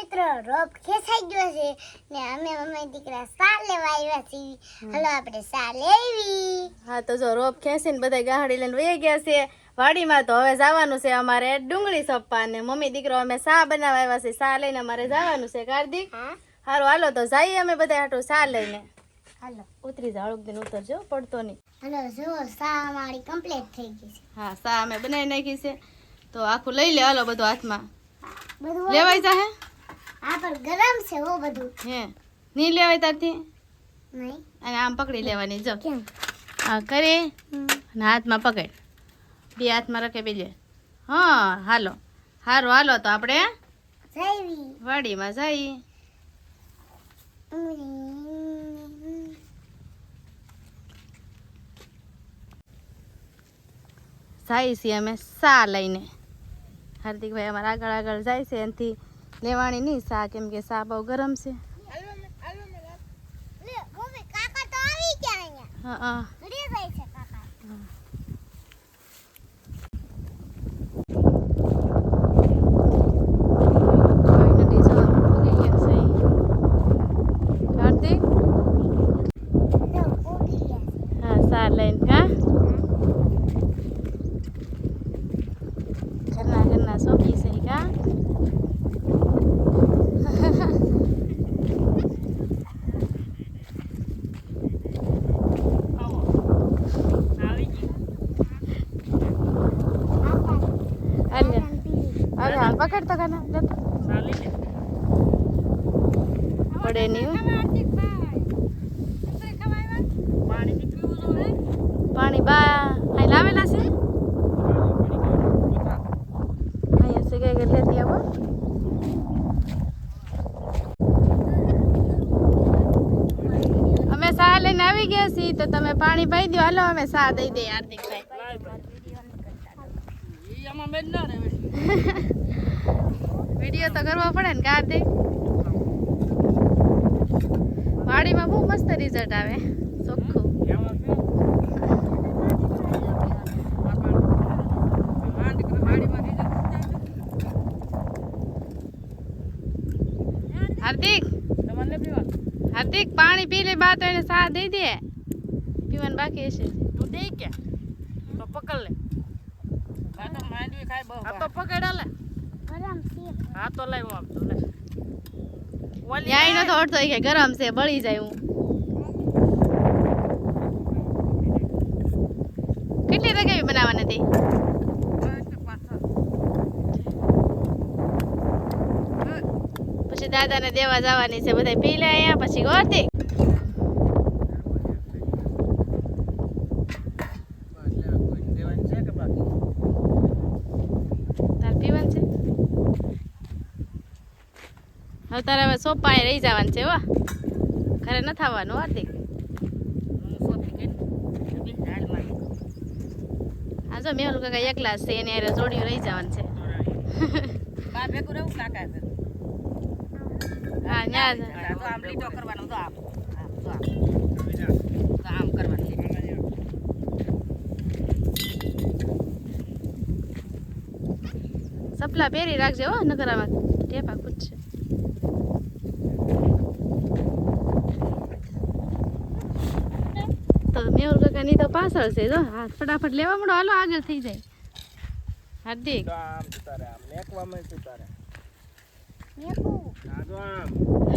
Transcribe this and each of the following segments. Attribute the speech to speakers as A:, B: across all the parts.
A: મિત્રો રોપ ખેંચાઈ ગયો છે ને અમે અમે દીકરા સા લેવા આવ્યા છીએ. હલો આપણે સા લેવી.
B: હા તો જો રોપ ખેંચીને બધા ગાહડી લઈને વહી ગયા છે. વાડીમાં તો હવે જવાનું છે અમારે ડુંગળી સપ્પા ને મમ્મી દીકરો અમે સા બનાવવા આવ્યા છે સા લઈને અમારે જવાનું છે કાર્તિક હારું હાલો તો જઈએ અમે બધા હાટું સા લઈને.
A: હાલો.
B: ઉતરી જા અળુક દિન ઉતરજો પડતો નહીં.
A: હાલો જુઓ સા અમારી કમ્પ્લીટ થઈ ગઈ છે.
B: હા સા અમે બનાવી નાખી છે. તો આખું લઈ લે હાલો બધું હાથમાં. લેવાય જાહે?
A: આ પણ ગરમ છે ઓ બધું.
B: હે. નહીં લેવાય તારથી?
A: નહીં.
B: અને આમ પકડી લેવાની જો. હા કરે. અને હાથમાં પકડ. બે હાથમાં રખે બીજે હા હાલો. હારું હાલો તો આપણે. વાડીમાં જઈ. જાય છીએ અમે સા લઈને. હાર્દિકભાઈ અમારા આગળ આગળ જાય છે એનાથી. લેવાની નહીં સા કેમ કે સા બહુ ગરમ છે.
A: આવી ગયા અહીંયા
B: હા હા
A: જાય છે કાકા
B: કોઈ નથી જો ઉગી ગયા છે કાર્તિક
A: જો પોગી ગયા છે
B: હા સા લઈને હા ઘરના ઘરના સોંપી છે ઈ કા હાલ્યા હાલ હાલ પકડ તો કાના. પડે નહીં પાણી બા અહીં લાવેલા છે? અહીંયા છે કઈ લેતી આવો. અમે સા લઈને આવી ગયા છીએ તો તમે પાણી પાઈ દો હાલો અમે સા દઈ દઈએ હાર્દિકભાઈ. વીડિયો તો કરવો પડે ને કાર્તિક વાડીમાં બહુ મસ્ત રિઝલ્ટ આવે. ચોખ્ખું. હાર્દિક. હાર્દિક પાણી પી લે બા તો એને સા દઈ દે. પીવાનું બાકી હશે. અડતો કે ગરમ છે, બળી જાય હું. કેટલી રગેવી બનાવવાની હતી પછી દાદાને દેવા જવાની છે બધા પી લે અહીંયા, પછી ગોતી તાર પીવાનું છે હવે તારે હવે સોપાએ રહી જવાનું છે વા ઘરે ન થવાનું હાર્દિક. હા જો મેહુલ કાકા એકલા છે, એને હારે જોડ્યું રહી જવાનું છે. હા, ન્યા કરવાનું સપલા પહેરી રાખજે, હો નગરામાં આમાં ટેપા ખૂટશે. તો કાકા ની તો પાછળ છે જો. હા ફટાફટ લેવા મળો હાલો આગળ થઈ જાય. હાર્દિક.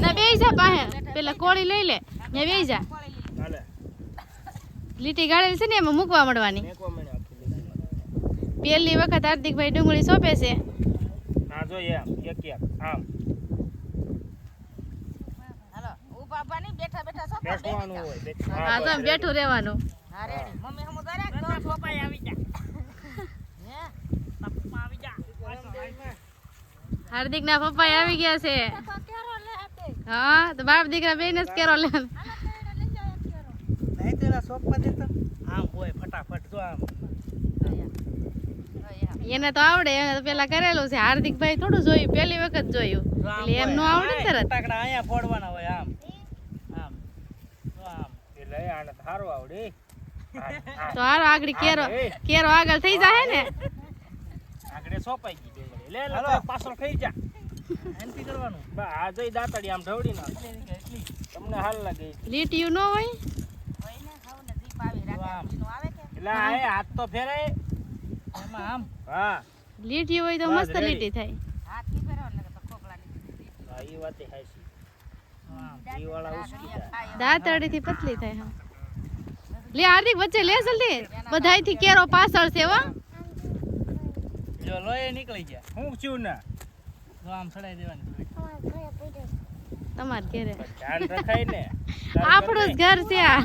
B: ના બે જા પાસે પેલા કોળી લઈ લે. ને બે જા. લીટી ગાળેલી છે ને એમાં મૂકવા મળવાની પહેલી વખત હાર્દિકભાઈ ડુંગળી સોંપે છે. હા તો આમ. બેઠું રહેવાનું. હાર્દિક ના પપ્પા આવી ગયા છે. હા તો બાપ દીકરા બે ને જ કેરો લે. એને તો આવડે એને તો પેલા કરેલું છે. હાર્દિકભાઈ થોડું જોયું પહેલી વખત જોયું. એટલે એમ નો આવડે ને તરત.
C: અહીંયા ફોડવાના હોય આમ. આમ તો એટલે આને સારું આવડે.
B: તો હારો આગળ કેરો કેરો આગળ થઈ જાય ને?
C: આગળ સોંપાઈ ગઈ ડુંગળી લે લે પાછળ ખાઈ જા. એનથી કરવાનું. બા આ જઈ દાતડી આમ ઢવડી ના તમને હાલ લાગે.
B: લીટીયું ન હોય?
C: એટલે આ હાથ તો ફેરાય એમાં આમ. હા.
B: લીટી હોય તો મસ્ત લીટી થાય.
C: હા ઈ વાતે હાચી. આમ ઈ વાળા ઉસકી જાય.
B: દાંતરડીથી પતલી થાય હા. લે હાર્દિક વચ્ચે લે જલ્દી. બધાયથી કેરો પાછળ છે વા
C: જો લોહી નીકળી ગયા. હું છું ને? તો આમ ચડાઈ દેવાની થોડી.
A: ઘરે છે.
B: તમાર ઘેરે.
C: પણ ધ્યાન રખાય ને.
B: આપણું જ ઘર છે આ.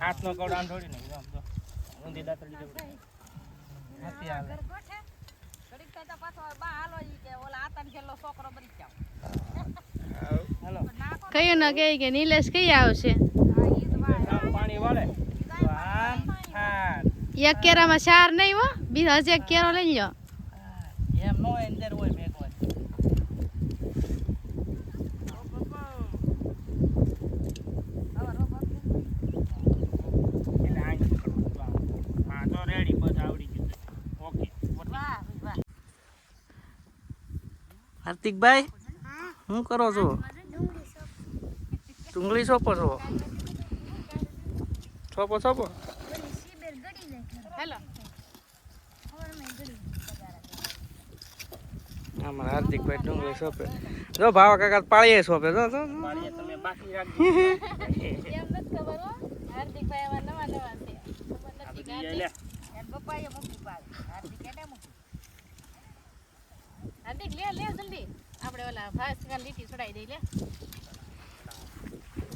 C: હાથ નો કવડો આમ થોડી નહીં આમ તો ઊંધી દાતરડી જેવડી. હાથી હાલે. હાલો.
B: કયું ન કે કે નિલેશ કઈ આવશે?
C: પાણી વાળે.
B: એક કેરામાં ચાર નહીં હો? બીજા હજી એક કેરો લઈ લો
C: એમ નો અંદર હોય મેઘ હોય એટલે આઈ નીકળવું તો આમ. હા તો રેડી બસ આવડી ગયું ઓકે હાર્દિકભાઈ
A: હા
C: શું કરો છો?
A: ડુંગળી
C: છોપો સોપો છો?
A: છોપો ગળી
C: અમારા હાર્દિકભાઈ ડુંગળી સોપે. જો ભાવા કાકા પાળીએ સોપે. જો જો તમે બાકી રાખજો.
B: એમ નથી ખબર હાર્દિકભાઈ આવા નવા નવા છે. હાર્દિક- હાર્દિક લે લે જલ્દી. આપણે ઓલા ફાસ લીટી છોડાઈ દઈ લે.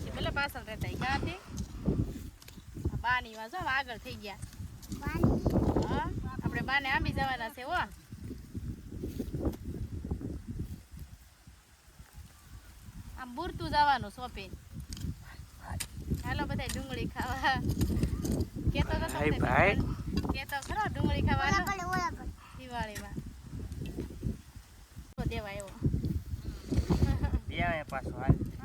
B: એ ભલે પાછળ રહેતા ઈ બાની માં આગળ થઈ ગયા. હા આપણે બાને આંબી જવાના છે હો. આમ બુરતું જવાનું શોપિંગ હાલો બધા ડુંગળી ખાવા. કેતો તો
C: ભાઈ,
B: તમને
C: ભાઈ.
B: પણ કેતો ખરો ડુંગળી ખાવા
A: દિવાળી
B: દિવાળીમાં. તો દેવા એવો.
C: બે પાછો હાલ.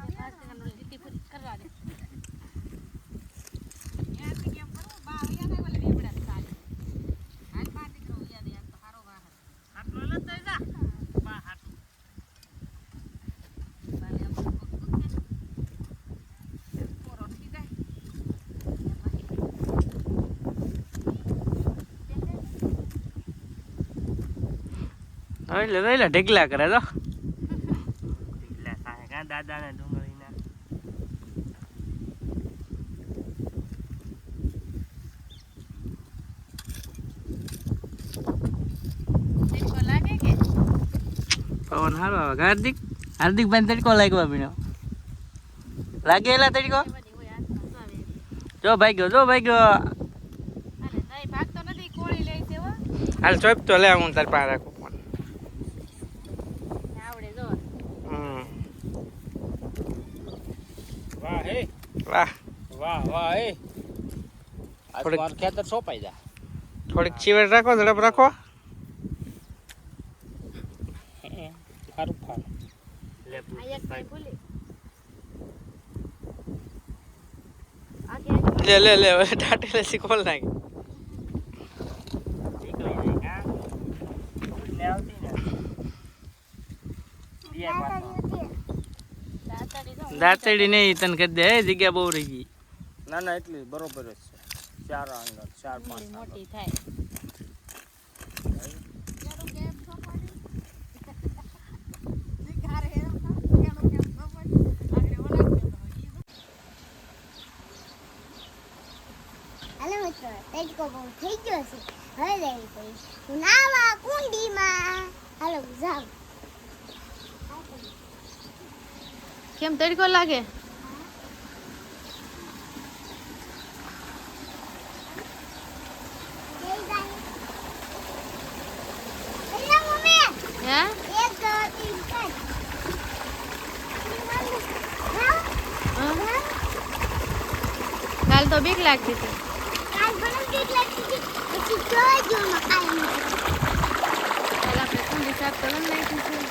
C: એટલે રહેલા ઢગલા કરે તો. ઢગલા થાય કા દાદાને ડુંગળી ના
B: લાગે કે?
C: પવન હારો આવે હાર્દિક હાર્દિક? ભાઈ તડકો લાગ્યો બીનો લાગે એલા તડકો. જો ભાઈ ગયો જો ભાઈ ગયો
B: હો.
C: હાલ ચોપ તો લે હું તાર પાસે રાખું પણ
B: આવડે જો
C: હમ. વાહ હે વાહ. વાહ વાહ એ.
D: થોડીક-
C: મારું ખેતર સોંપાઈ જા.
D: થોડીક ચીવડ રાખો ઝડપ રાખો.
C: સારું ફાલ લે
D: લે લે લે હવે ટાટેલે શીખોલ નાખી.
C: નીકળી જાય કા ને આવતી ને
B: દાંતડી જો
D: દાંતડી નહીં તને કરી દે એ જગ્યા બહુ રહી ગઈ
C: ના ના એટલી બરોબર જ છે ચાર આંગળ ચાર પાંચ
B: ડુંગળી
C: આંગળ.
B: મોટી થાય
A: હાલો મિત્રો તડકો બહુ થઈ ગયો છે હવે જઈ પડી હું નાવા કુંડીમાં હાલો જાવ
B: કેમ તડકો લાગે? કાલ તો બીક લાગતી હતી
A: કાલ ભલે બીક લાગતી હતી. પછી જોજો મકાન
B: કાલ આપણે કુંડી સાફ કરી છે.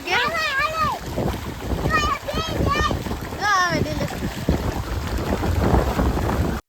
B: 给
A: 俺